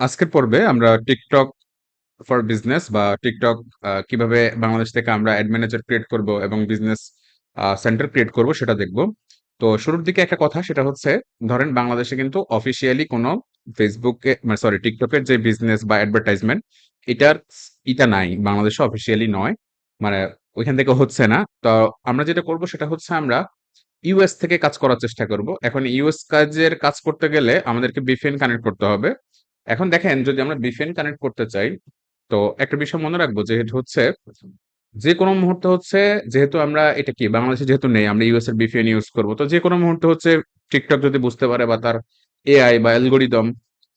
আজকের পর্বে আমরা টিকটক ফর বিজনেস বা টিকটক কীভাবে বাংলাদেশ থেকে আমরা অ্যাড ম্যানেজার ক্রিয়েট করব এবং বিজনেস সেন্টার ক্রিয়েট করব সেটা দেখব। তো শুরুর দিকে একটা কথা, সেটা হচ্ছে, ধরেন বাংলাদেশে কিন্তু অফিসিয়ালি কোনো ফেসবুকে মানে সরি টিকটকের যে বিজনেস বা অ্যাডভার্টাইজমেন্ট এটার এটা নাই, বাংলাদেশে অফিসিয়ালি নয় মানে ওইখান থেকে হচ্ছে না। তো আমরা যেটা করব, সেটা হচ্ছে আমরা ইউএস থেকে কাজ করার চেষ্টা করব। এখন ইউএস কাজের কাজ করতে গেলে আমাদেরকে বিপিএন কানেক্ট করতে হবে। এখন দেখেন, যদি আমরা বিপিএন কানেক্ট করতে চাই, তো একটা বিষয় মনে রাখব যেহেতু হচ্ছে যে কোনো মুহূর্তে হচ্ছে, যেহেতু আমরা এটা কি, বাংলাদেশে যেহেতু নেই, আমরা ইউএস এর বিপিএন ইউজ করব, তো যে কোনো মুহূর্তে হচ্ছে টিকটক যদি বুঝতে পারে বা তার এআই বা অ্যালগোরিদম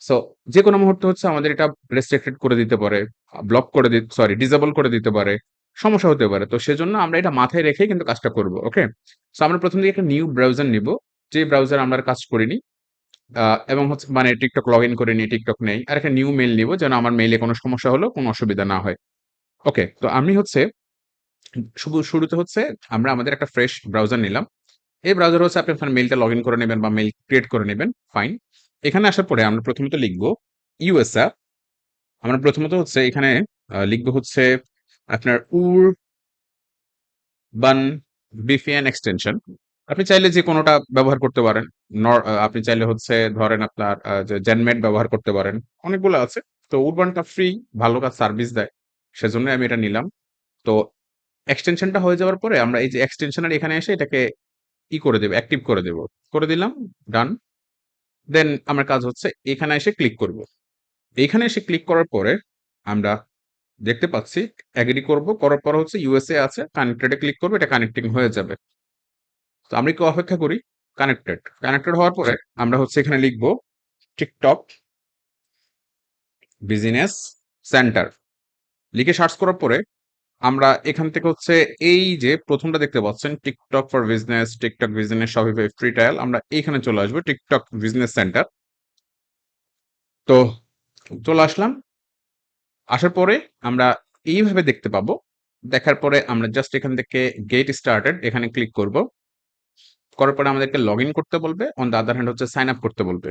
সো যে কোনো মুহূর্তে হচ্ছে আমাদের এটা রেস্ট্রিক্টেড করে দিতে পারে ব্লক করে দিতে সরি ডিসেবল করে দিতে পারে, সমস্যা হতে পারে, তো সেজন্য আমরা এটা মাথায় রেখেই কিন্তু কাজটা করব ওকে সো আমরা প্রথম দিকে একটা নিউ ব্রাউজার নিব যে ব্রাউজার আমরা কাজ করিনি এবং হচ্ছে মানে টিকটক লগ ইন করে নিয়ে টিকটক নেই। আর একটা নিউ মেল নিব যেন আমার মেইলে কোনো সমস্যা হলো, কোনো অসুবিধা না হয়। ওকে তো আমি হচ্ছে শুধু শুরুতে হচ্ছে আমরা আমাদের একটা ফ্রেশ ব্রাউজার নিলাম। এই ব্রাউজার হচ্ছে আপনি আপনার মেইলটা লগ ইন করে নেবেন বা মেইল ক্রিয়েট করে নেবেন ফাইন এখানে আসার পরে আমরা প্রথমত লিখব ইউএসএ আমরা প্রথমত হচ্ছে এখানে লিখব হচ্ছে আপনার উর বান বিপিএন এক্সটেনশন আপনি চাইলে যে কোনোটা ব্যবহার করতে পারেন। আপনি চাইলে হচ্ছে ধরেন আপনার যে জেনমেট ব্যবহার করতে পারেন। অনেকগুলো আছে। তো উরবানটা ফ্রি ভালো কাজ সার্ভিস দেয়। সেজন্য আমি এটা নিলাম। তো এক্সটেনশনটা হয়ে যাওয়ার পরে আমরা এই যে এক্সটেনশনের এখানে এসে এটাকে ই করে দেবো অ্যাক্টিভ করে দেবো। করে দিলাম ডান দেন আমার কাজ হচ্ছে এখানে এসে ক্লিক করব। এইখানে এসে ক্লিক করার পরে আমরা দেখতে পাচ্ছি অ্যাগ্রি করব। করার পর হচ্ছে ইউএসএ আছে কানেক্টেডে ক্লিক করব, এটা কানেক্টিং হয়ে যাবে। তো আমরা একটু অপেক্ষা করি কানেক্টেড কানেক্টেড হওয়ার পরে আমরা হচ্ছে এখানে লিখব টিকটক বিজনেস সেন্টার লিখে সার্চ করার পরে আমরা এখান থেকে হচ্ছে এই যে প্রথমটা দেখতে পাচ্ছেন, TikTok for business TikTok business Shopify free trial আমরা এইখানে চলে আসব টিকটক বিজনেস সেন্টার তো চলে আসলাম। আসার পরে আমরা এইভাবে দেখতে পাবো। দেখার পরে আমরা জাস্ট এখান থেকে গেট স্টার্টেড এখানে ক্লিক করব। করার পরে আমাদেরকে লগ ইন করতে বলবে অন দ্য আদার হ্যান্ড হচ্ছে সাইন আপ করতে বলবে।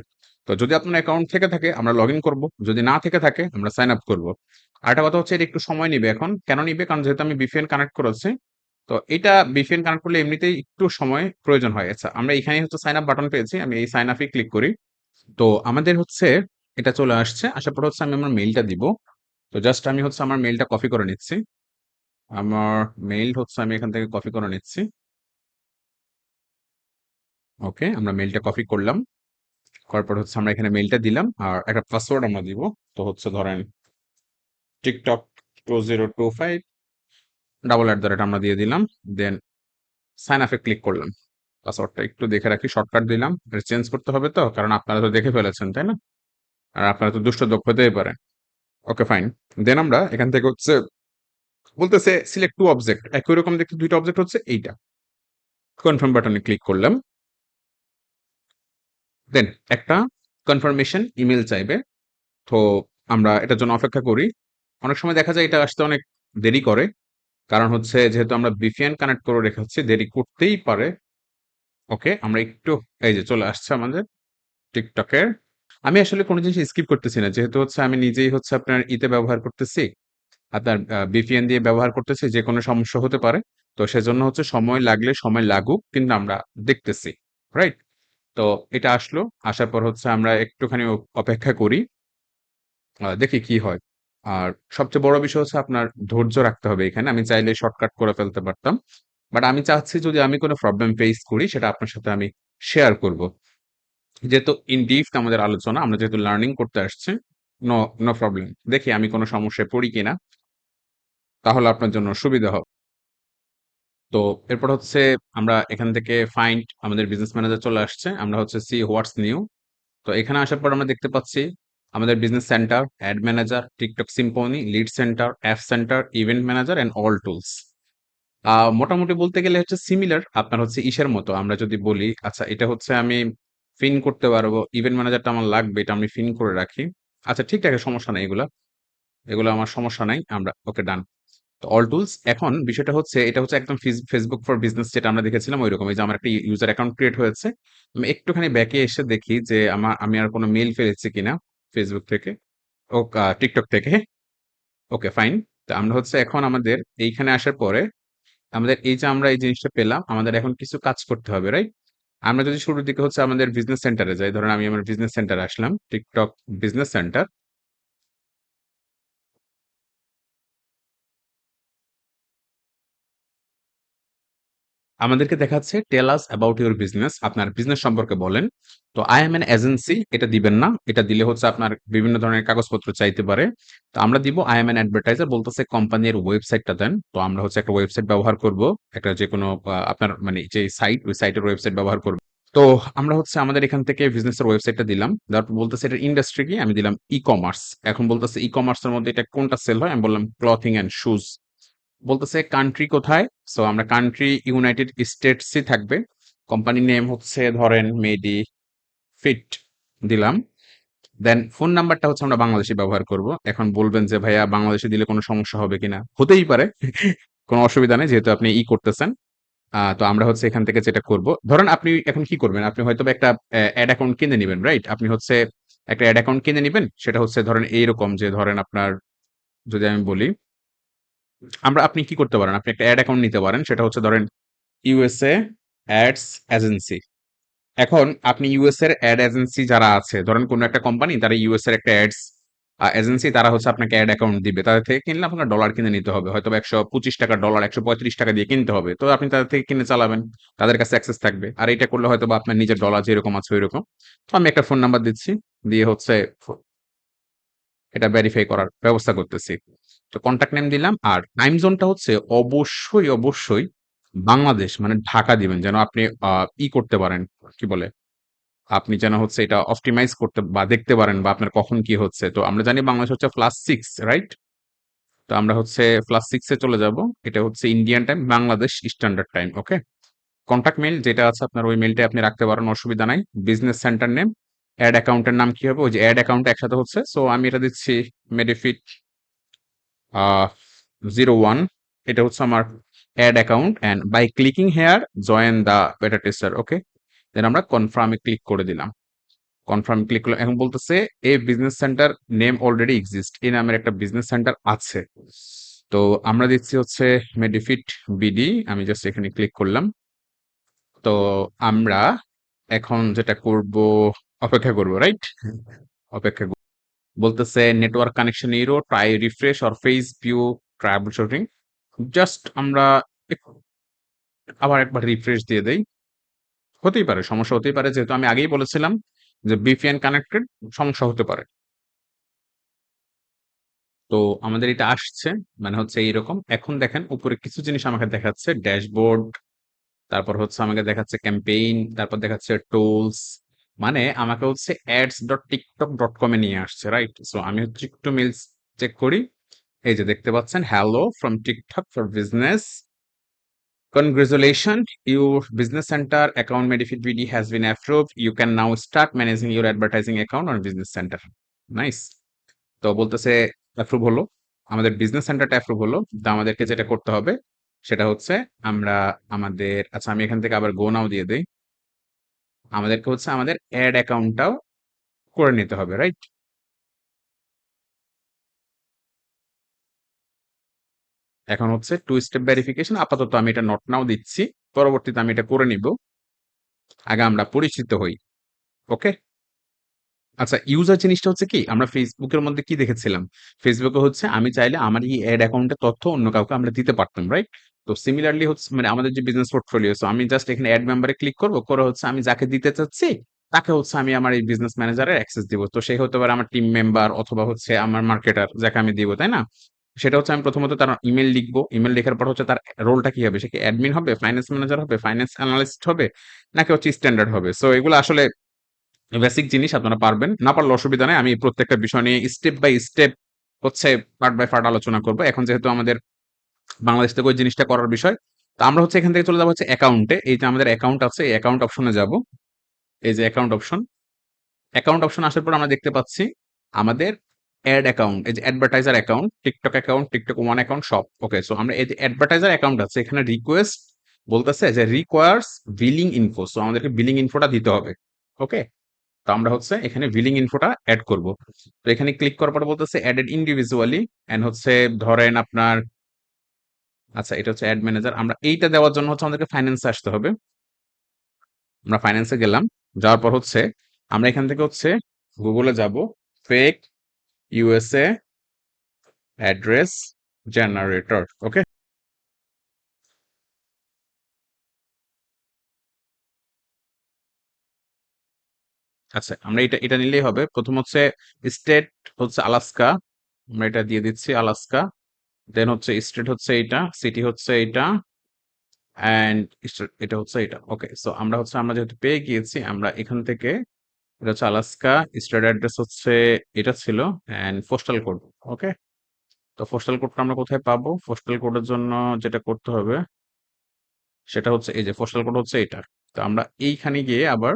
তো যদি আপনার অ্যাকাউন্ট থেকে থাকে, আমরা লগ ইন করব। যদি না থেকে থাকে, আমরা সাইন আপ করব। আরেকটা কথা হচ্ছে এটা একটু সময় নিবে এখন। কেন নিবে? কারণ যেহেতু আমি বিপিএন কানেক্ট করেছি, তো এটা বিপিএন কানেক্ট করলে এমনিতেই একটু সময় প্রয়োজন হয়। আচ্ছা আমরা এখানে হচ্ছে সাইন আপ বাটন পেয়েছি, আমি এই সাইন আপে ক্লিক করি। তো আমাদের হচ্ছে এটা চলে আসছে। আসার পর হচ্ছে আমি আমার মেইলটা দিব। তো জাস্ট আমি হচ্ছে আমার মেইলটা কপি করে নিচ্ছি। আমার মেইল হচ্ছে আমি এখান থেকে কপি করে নিচ্ছি। ওকে আমরা মেইলটা কপি করলাম। করার পর হচ্ছে আমরা এখানে মেইলটা দিলাম। আর একটা পাসওয়ার্ড আমরা দিব। তো হচ্ছে ধরেন TikTok two zero two five double at the rate আমরা দিয়ে দিলাম। দেন সাইন আপে ক্লিক করলাম। পাসওয়ার্ডটা একটু দেখে রাখি শর্টকাট দিলাম। এটা চেঞ্জ করতে হবে তো, কারণ আপনারা তো দেখে ফেলেছেন, তাই না? আর আপনারা তো দুষ্ট দক্ষ হতেই পারেন ওকে ফাইন দেন আমরা এখান থেকে হচ্ছে বলতেছে সিলেক্ট টু অবজেক্ট একই রকম দেখতে দুইটা অবজেক্ট হচ্ছে এইটা। কনফার্ম বাটনে ক্লিক করলাম। দেন একটা কনফার্মেশন ইমেল চাইবে। তো আমরা এটার জন্য অপেক্ষা করি। অনেক সময় দেখা যায় এটা আসতে অনেক দেরি করে। কারণ হচ্ছে যেহেতু আমরা বিপিএন কানেক্ট করে রেখেছি, দেরি করতেই পারে। ওকে আমরা একটু, এই যে চলে আসছে আমাদের টিকটকের আমি আসলে কোনো জিনিস স্কিপ করতেছি না। যেহেতু হচ্ছে আমি নিজেই হচ্ছে আপনার ইতে ব্যবহার করতেছি, আপনার বিপিএন দিয়ে ব্যবহার করতেছি, যে কোনো সমস্যা হতে পারে। তো সেজন্য হচ্ছে সময় লাগলে সময় লাগুক, কিন্তু আমরা দেখতেছি রাইট তো এটা আসলো। আসার পর হচ্ছে আমরা একটুখানি অপেক্ষা করি দেখি কি হয়। আর সবচেয়ে বড় বিষয় হচ্ছে আপনার ধৈর্য রাখতে হবে এখানে। আমি চাইলে শর্টকাট করে ফেলতে পারতাম। বাট আমি চাচ্ছি যদি আমি কোনো প্রবলেম ফেস করি, সেটা আপনার সাথে আমি শেয়ার করব। যেহেতু ইন ডিপথ আমাদের আলোচনা, আমরা যেহেতু লার্নিং করতে আসছি নো নো প্রবলেম দেখি আমি কোনো সমস্যায় পড়ি কিনা, তাহলে আপনার জন্য সুবিধা হবে। তো এরপর হচ্ছে আমরা এখান থেকে ফাইন্ড আমাদের বিজনেস ম্যানেজার চলে আসছে। আমরা হচ্ছে সি হোয়াটস নিউ তো এখানে আসার পর আমরা দেখতে পাচ্ছি আমাদের business centre ad manager TikTok Symphony lead centre app centre event manager and all tools মোটামুটি বলতে গেলে হচ্ছে সিমিলার আপনার হচ্ছে ইসের মতো। আমরা যদি বলি আচ্ছা এটা হচ্ছে আমি ফিন করতে পারব ইভেন্ট ম্যানেজারটা আমার লাগবে, এটা আমি ফিন করে রাখি। আচ্ছা ঠিক আছে, সমস্যা নাই এগুলা। এগুলো আমার সমস্যা নাই, আমরা ওকে ডান অল টুলস এখন বিষয়টা হচ্ছে, এটা হচ্ছে একদম ফেসবুক ফর বিজনেস যেটা আমরা দেখেছিলাম ওই রকম যে আমার একটা ইউজার অ্যাকাউন্ট ক্রিয়েট হয়েছে। আমি একটুখানি ব্যাকে এসে দেখি যে আমার, আমি আর কোনো মেল ফেলেছি কিনা ফেসবুক থেকে ও টিকটক থেকে। ওকে ফাইন তো আমরা হচ্ছে এখন আমাদের এইখানে আসার পরে, আমাদের এই যে আমরা এই জিনিসটা পেলাম, আমাদের এখন কিছু কাজ করতে হবে রাইট আমরা যদি শুরুর দিকে হচ্ছে আমাদের বিজনেস সেন্টারে যাই, ধরেন আমি আমার বিজনেস সেন্টারে আসলাম টিকটক বিজনেস সেন্টার আমাদেরকে দেখাচ্ছে tell us about your business আপনার বিজনেস সম্পর্কে বলেন। তো আই এম এন এজেন্সি এটা দিবেন না। এটা দিলে হচ্ছে আপনার বিভিন্ন ধরনের কাগজপত্র চাইতে পারে। তো আমরা দিব আই এম এন অ্যাডভার্টাইজার বলতেছে কোম্পানির ওয়েবসাইটটা দেন। তো আমরা হচ্ছে একটা ওয়েবসাইট ব্যবহার করব, একটা যে কোনো আপনার মানে যে সাইট ওই সাইটের ওয়েবসাইট ব্যবহার করব। তো আমরা হচ্ছে আমাদের এখান থেকে বিজনেসের ওয়েবসাইটটা দিলাম। তারপর বলতেছে এটা ইন্ডাস্ট্রি কি আমি দিলাম ই কমার্স এখন বলতেছে ই কমার্সের মধ্যে এটা কোনটা সেল হয়? আমি বললাম ক্লথিং অ্যান্ড শুজ বলতেছে কান্ট্রি কোথায়? সো আমরা কান্ট্রি ইউনাইটেড স্টেটসই থাকবে। কোম্পানি নেম হচ্ছে, ধরেন মেডি ফিট দিলাম। দেন ফোন নাম্বারটা হচ্ছে আমরা বাংলাদেশে ব্যবহার করব। এখন বলবেন যে, ভাইয়া, বাংলাদেশে দিলে কোনো সমস্যা হবে কিনা? হতেই পারে। কোনো অসুবিধা নেই, যেহেতু আপনি ই করতেছেন। তো আমরা হচ্ছে এখান থেকে যেটা করব। ধরেন আপনি এখন কি করবেন? আপনি হয়তো একটা অ্যাড অ্যাকাউন্ট কিনে নেবেন রাইট আপনি হচ্ছে একটা অ্যাড অ্যাকাউন্ট কিনে নেবেন। সেটা হচ্ছে ধরেন এইরকম যে, ধরেন আপনার যদি আমি বলি আমরা, আপনি কি করতে পারেন? আপনি একটা অ্যাড অ্যাকাউন্ট নিতে পারেন, সেটা হচ্ছে ধরেন ইউএসএ অ্যাডস এজেন্সি এখন আপনি ইউএস এর অ্যাড এজেন্সি যারা আছে, ধরেন কোনো একটা কোম্পানি তারা ইউএস এর একটা অ্যাডস এজেন্সি তারা হচ্ছে আপনাকে অ্যাড অ্যাকাউন্ট দিবে। তাদের থেকে কিনলে আপনার ডলার কিনে নিতে হবে। হয়তো একশো পঁচিশ টাকা ডলার একশো পঁয়ত্রিশ টাকা দিয়ে কিনতে হবে। তো আপনি তাদের থেকে কিনে চালাবেন, তাদের কাছে অ্যাক্সেস থাকবে। আর এটা করলে হয়তো আপনার নিজের ডলার যেরকম আছে ওইরকম। তো আমি একটা ফোন নাম্বার দিচ্ছি, দিয়ে হচ্ছে এটা ভেরিফাই করার ব্যবস্থা করতেছি। তো কন্ট্যাক্ট নেম দিলাম। আর টাইম জোনটা হচ্ছে অবশ্যই অবশ্যই বাংলাদেশ মানে ঢাকা দিবেন। যেন আপনি ই করতে পারেন, কি বলে? আপনি যেন হচ্ছে এটা অপটিমাইজ করতে বা দেখতে পারেন বা আপনার কখন কি হচ্ছে। তো আমরা জানি বাংলাদেশ হচ্ছে প্লাস সিক্স রাইট তো আমরা হচ্ছে প্লাস সিক্সে চলে যাব। এটা হচ্ছে Indian time Bangladesh standard time okay contact mail যেটা আছে আপনার ওই মেলটা আপনি রাখতে পারেন, অসুবিধা নাই। বিজনেস সেন্টার নেম অ্যাড অ্যাকাউন্টের নাম কি হবে? ওই যে অ্যাড অ্যাকাউন্ট একসাথে হচ্ছে। সো আমি এটা দিচ্ছি মেডিফিট জিরো ওয়ান এটা হচ্ছে আমার ad account and by clicking here join the beta tester okay then আমরা কনফার্মে ক্লিক করে দিলাম। কনফার্ম ক্লিক করলাম। এখন বলতেছে, a business centre name already exist এই নামের একটা বিজনেস সেন্টার আছে। তো আমরা দিচ্ছি হচ্ছে মেডিফিট বিডি আমি জাস্ট এখানে ক্লিক করলাম। তো আমরা এখন যেটা করব, অপেক্ষা করব রাইট অপেক্ষা। বলতেছে network connection error try refresh or face view troubleshooting just আমরা আবার একবার রিফ্রেশ দিয়ে দেই। হতেই পারে, সমস্যা হতেই পারে, যেহেতু আমি আগেই বলেছিলাম যে বিপিএন কানেক্টেড সমস্যা হতে পারে। তো আমাদের এটা আসছে মানে হচ্ছে এইরকম। এখন দেখেন, উপরে কিছু জিনিস আমাকে দেখাচ্ছে, ড্যাশবোর্ড, তারপর হচ্ছে আমাকে দেখাচ্ছে ক্যাম্পেইন তারপর দেখাচ্ছে টুলস মানে আমাকে হচ্ছে অ্যাডস ডট টিকটক ডট কমে নিয়ে আসছে রাইট সো আমি হচ্ছে একটু মেলস চেক করি এই যে দেখতে পাচ্ছেন hello from TikTok for business Congratulations, your business center account Medifit BD has been approved. You can now start managing your advertising account on Business Center. Nice. তো বলতেছে অ্যাপ্রুভ হলো আমাদের বিজনেস সেন্টারটা অ্যাপ্রুভ হলো তো আমাদেরকে যেটা করতে হবে সেটা হচ্ছে আমরা আমাদের আচ্ছা আমি এখান থেকে আবার গো নাও দিয়ে দেই আমাদেরকে হচ্ছে আমাদের অ্যাড অ্যাকাউন্টটাও করে নিতে হবে রাইট এখন হচ্ছে টু স্টেপ ভেরিফিকেশন আপাতত আমি এটা নট নাও দিচ্ছি, পরবর্তীতে আমি এটা করে নিব, আগে আমরা পরিচিত হই ওকে আচ্ছা ইউজার জিনিসটা হচ্ছে কি? আমরা ফেসবুকের মধ্যে কি দেখেছিলাম? ফেসবুকে হচ্ছে আমি চাইলে আমার এই অ্যাড অ্যাকাউন্টের তথ্য অন্য কাউকে আমরা দিতে পারতাম রাইট তো সিমিলারলি হচ্ছে মানে আমাদের যে বিজনেস পোর্টফোলিও সো আমি জাস্ট এখানে অ্যাড মেম্বারে ক্লিক করব, করে হচ্ছে আমি যাকে দিতে চাচ্ছি, তাকে হচ্ছে আমি আমার এই বিজনেস ম্যানেজারের অ্যাক্সেস দিব। তো সেই হতে পারে আমার টিম মেম্বার অথবা হচ্ছে আমার মার্কেটার যাকে আমি দিব, তাই না? সেটা হচ্ছে আমি প্রথমত তার ইমেল লিখব। ইমেল লেখার পর হচ্ছে তার রোলটা কি হবে? সে কি অ্যাডমিন হবে ফাইন্যান্স ম্যানেজার হবে ফাইন্যান্স অ্যানালিস্ট হবে, নাকি হচ্ছে স্ট্যান্ডার্ড হবে? সো এগুলো আসলে বেসিক জিনিস আপনারা পারবেন। না পারলে অসুবিধা নেই। আমি প্রত্যেকটা বিষয় নিয়ে স্টেপ বাই স্টেপ হচ্ছে পার্ট বাই পার্ট আলোচনা করব। এখন যেহেতু আমাদের বাংলাদেশ থেকে ওই জিনিসটা করার বিষয়, তো আমরা হচ্ছে এখান থেকে চলে যাব হচ্ছে অ্যাকাউন্টে এই যে আমাদের অ্যাকাউন্ট আছে, এই অ্যাকাউন্ট অপশনে যাব। এই যে অ্যাকাউন্ট অপশন অ্যাকাউন্ট অপশন আসার পর আমরা দেখতে পাচ্ছি আমাদের অ্যাড অ্যাকাউন্ট এই যে advertiser account TikTok account TikTok one account সব। ওকে সো আমরা এই যে অ্যাডভার্টাইজার অ্যাকাউন্ট আছে, এখানে রিকোয়েস্ট বলতেছে যে রিকোয়ার্স বিলিং ইনফো সো আমাদেরকে বিলিং ইনফোটা দিতে হবে। ওকে তো আমরা হচ্ছে এখানে ভিলিং ইনফোটা অ্যাড করব। তো এখানে ক্লিক করার পর বলতেছে অ্যাডেড ইন্ডিভিজুয়ালি এন্ড হচ্ছে ধরেন আপনার আচ্ছা এটা হচ্ছে অ্যাড ম্যানেজার আমরা এইটা দেওয়ার জন্য হচ্ছে আমাদেরকে ফাইন্যান্সে আসতে হবে। আমরা ফাইন্যান্সে গেলাম, যাওয়ার পর হচ্ছে আমরা এখান থেকে হচ্ছে গুগলে যাব fake USA address generator okay আচ্ছা আমরা এটা এটা নিলেই হবে। প্রথম হচ্ছে স্টেট হচ্ছে আলাস্কা। আমরা এটা দিয়ে দিচ্ছি আলাস্কা। দেন হচ্ছে স্টেট হচ্ছে এইটা সিটি হচ্ছে এইটা অ্যান্ড এটা হচ্ছে এটা ওকে সো আমরা হচ্ছে, আমরা যেহেতু পেয়ে গিয়েছি, আমরা এখান থেকে, এটা হচ্ছে আলাস্কা স্টেট অ্যাড্রেস হচ্ছে এটা ছিল অ্যান্ড পোস্টাল কোড ওকে তো পোস্টাল কোডটা আমরা কোথায় পাবো? পোস্টাল কোডের জন্য যেটা করতে হবে, সেটা হচ্ছে এই যে পোস্টাল কোড হচ্ছে এটা তো আমরা এইখানে গিয়ে আবার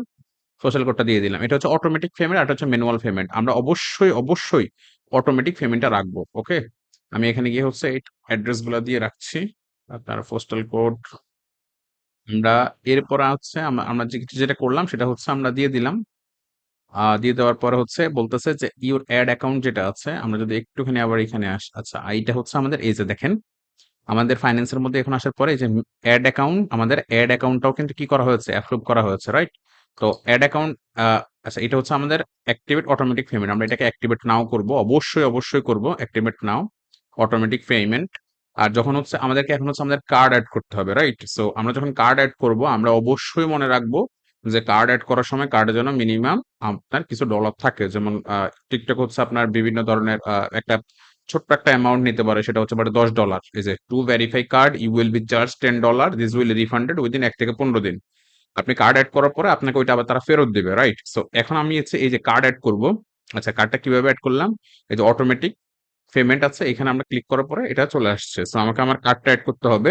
সোশ্যাল কোডটা দিয়ে দিলাম। এটা হচ্ছে অটোমেটিক পেমেন্ট আর হচ্ছে ম্যানুয়াল পেমেন্ট আমরা অবশ্যই অবশ্যই অটোমেটিক পেমেন্টটা রাখব ওকে আমি এখানে গিয়ে হচ্ছে এই অ্যাড্রেসগুলো দিয়ে রাখছি আপনার পোস্টাল কোড আমরা এরপর হচ্ছে আমরা যে কিছু যেটা করলাম সেটা হচ্ছে আমরা দিয়ে দিলাম। দিয়ে দেওয়ার পরে হচ্ছে বলতেছে যে ইউর অ্যাড অ্যাকাউন্ট যেটা আছে, আমরা যদি একটুখানি আবার এখানে আস আচ্ছা এইটা হচ্ছে আমাদের, এই যে দেখেন, আমাদের ফাইন্যান্সের মধ্যে এখন আসার পরে যে অ্যাড অ্যাকাউন্ট আমাদের অ্যাড অ্যাকাউন্টটাও কিন্তু কি করা হয়েছে অ্যাপ্রুভ করা হয়েছে রাইট তো অ্যাড অ্যাকাউন্ট আচ্ছা এটা হচ্ছে আমাদের অ্যাক্টিভেট অটোমেটিক পেমেন্ট আমরা এটাকে অ্যাক্টিভেট নাও করব, অবশ্যই অবশ্যই করব অ্যাক্টিভেট নাও অটোমেটিক পেমেন্ট আর যখন হচ্ছে আমাদেরকে এখন হচ্ছে আমাদের কার্ড অ্যাড করতে হবে রাইট সো আমরা যখন কার্ড অ্যাড করব, আমরা অবশ্যই মনে রাখব যে কার্ড অ্যাড করার সময় কার্ডের জন্য মিনিমাম আপনার কিছু ডলার থাকে। যেমন টিকটক হচ্ছে আপনার বিভিন্ন ধরনের একটা ছোট্ট একটা অ্যামাউন্ট নিতে পারে, সেটা হচ্ছে দশ ডলার এই যে to verify card you will be charge ten dollar this will refunded within এক থেকে পনেরো দিন। আপনি কার্ড অ্যাড করার পরে আপনাকে ওইটা আবার তারা ফেরত দেবে রাইট সো এখন আমি হচ্ছে এই যে কার্ড অ্যাড করব আচ্ছা কার্ডটা কীভাবে অ্যাড করলাম? এই যে অটোমেটিক পেমেন্ট আছে, এখানে আমরা ক্লিক করার পরে এটা চলে আসছে। সো আমাকে আমার কার্ডটা অ্যাড করতে হবে।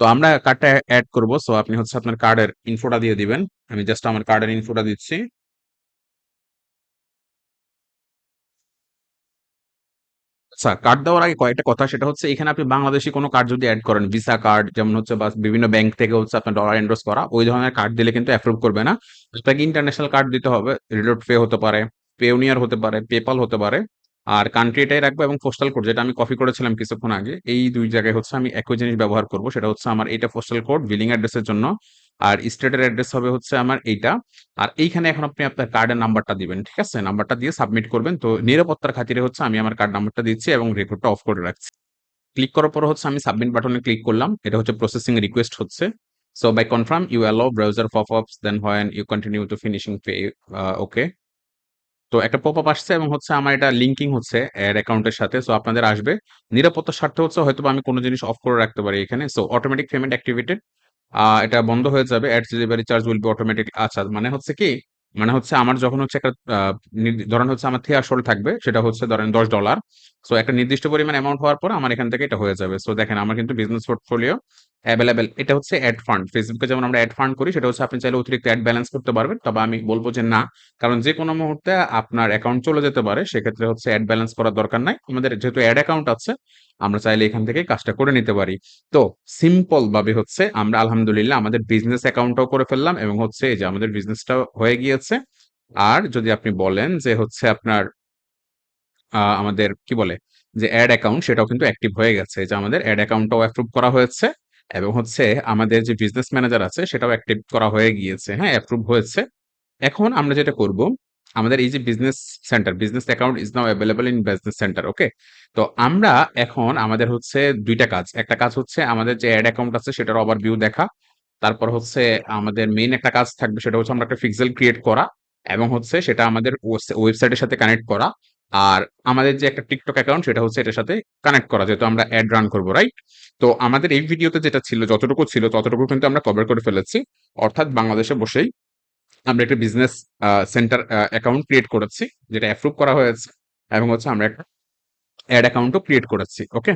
তো আমরা কার্ডটা অ্যাড করব। সো আপনি হচ্ছে আপনার কার্ডের ইনফোটা দিয়ে দিবেন। আমি জাস্ট আমার কার্ডের ইনফোটা দিচ্ছি। আচ্ছা কার্ড দেওয়ার আগে কয়েকটা কথা। সেটা হচ্ছে, এখানে আপনি বাংলাদেশি কোনো কার্ড যদি অ্যাড করেন ভিসা কার্ড যেমন হচ্ছে বা বিভিন্ন ব্যাংক থেকে হচ্ছে আপনার ডলার এন্ডোস করা, ওই ধরনের কার্ড দিলে কিন্তু অ্যাপ্রুভ করবে না। আপনাকে ইন্টারন্যাশনাল কার্ড দিতে হবে। রিলোড পে হতে পারে পেউনিয়ার হতে পারে পেপাল হতে পারে, আর কান্ট্রি এটাই রাখব এবং পোস্টাল কোড যেটা আমি কপি করেছিলাম কিছুক্ষণ আগে, এই দুই জায়গায় হচ্ছে আমি একই জিনিস ব্যবহার করব। সেটা হচ্ছে আমার এটা পোস্টাল কোড বিলিং অ্যাড্রেসের জন্য। আর স্টেটের অ্যাড্রেস হবে হচ্ছে আমার এইটা। আর এইখানে এখন আপনি আপনার কার্ডের নাম্বারটা দিবেন, ঠিক আছে? নাম্বারটা দিয়ে সাবমিট করবেন। তো নিরাপত্তার খাতিরে হচ্ছে আমি আমার কার্ড নাম্বারটা দিচ্ছি এবং রেকর্ডটা অফ করে রাখছি। ক্লিক করার পর হচ্ছে আমি সাবমিট বাটনে ক্লিক করলাম। এটা হচ্ছে প্রসেসিং রিকোয়েস্ট হচ্ছে। So by confirm you allow browser pop ups then when you continue to finishing pay okay তো একটা পপ আপ আসছে এবং হচ্ছে আমার এটা লিঙ্কিং হচ্ছে অ্যাড অ্যাকাউন্টের সাথে। সো আপনাদের আসবে। নিরাপত্তার স্বার্থে হচ্ছে হয়তো আমি কোনো জিনিস অফ করে রাখতে পারি এখানে। সো অটোমেটিক পেমেন্ট অ্যাক্টিভেটেড এটা বন্ধ হয়ে যাবে ad delivery charge will be automatic আচ্ছা মানে হচ্ছে কি? মানে হচ্ছে আমার যখন হচ্ছে একটা ধরেন হচ্ছে আমার থিয়াশোল্ড থাকবে, সেটা হচ্ছে ধরেন দশ ডলার সো একটা নির্দিষ্ট পরিমাণ অ্যামাউন্ট হওয়ার পর আমার এখান থেকে এটা হয়ে যাবে সো দেখেন আমার কিন্তু বিজনেস পোর্টফোলিও অ্যাভেলেবেল এটা হচ্ছে অ্যাড ফান্ড ফেসবুকে যেমন আমরা অ্যাড ফান্ড করি, সেটা হচ্ছে আপনি চাইলে অতিরিক্ত অ্যাড ব্যালেন্স করতে পারবেন, তবে আমি বলব যে না, কারণ যে কোনো মুহূর্তে আপনার অ্যাকাউন্ট চলে যেতে পারে, সেক্ষেত্রে হচ্ছে অ্যাড ব্যালেন্স করার দরকার নাই, আমাদের যেহেতু অ্যাড অ্যাকাউন্ট আছে আমরা চাইলে এখান থেকে কাজটা করে নিতে পারি। তো সিম্পল ভাবে হচ্ছে আমরা আলহামদুলিল্লাহ আমাদের বিজনেস অ্যাকাউন্টটাও করে ফেললাম এবং হচ্ছে এই যে আমাদের বিজনেসটা হয়ে গিয়েছে। আর যদি আপনি বলেন যে হচ্ছে আপনার আমাদের কি বলে? যে অ্যাড অ্যাকাউন্ট সেটাও কিন্তু অ্যাক্টিভ হয়ে গেছে। যে আমাদের অ্যাড অ্যাকাউন্টটাও অ্যাপ্রুভ করা হয়েছে এবং হচ্ছে আমাদের যে বিজনেস ম্যানেজার আছে সেটাও অ্যাক্টিভ করা হয়ে গিয়েছে। হ্যাঁ অ্যাপ্রুভ হয়েছে। এখন আমরা যেটা করব আমাদের এই যে business centre business account is now available in business centre okay তো আমরা এখন আমাদের হচ্ছে দুইটা কাজ। একটা কাজ হচ্ছে আমাদের যে অ্যাড অ্যাকাউন্ট আছে সেটার ওভারভিউ দেখা, তারপর হচ্ছে আমাদের মেইন একটা কাজ থাকবে সেটা হচ্ছে আমরা একটা পিক্সেল ক্রিয়েট করা এবং হচ্ছে সেটা আমাদের ওয়েবসাইটের সাথে কানেক্ট করা। আর আমাদের যে একটা টিকটক অ্যাকাউন্ট সেটা হচ্ছে এটার সাথে কানেক্ট করা, যেহেতু আমরা অ্যাড রান করব রাইট তো আমাদের এই ভিডিওতে যেটা ছিল, যতটুকু ছিল, ততটুকু কিন্তু আমরা কভার করে ফেলেছি। অর্থাৎ বাংলাদেশে বসেই আমরা একটা বিজনেস সেন্টার অ্যাকাউন্ট ক্রিয়েট করেছি, যেটা অ্যাপ্রুভ করা হয়েছে, এবং হচ্ছে আমরা একটা অ্যাড অ্যাকাউন্টও ক্রিয়েট করেছি ওকে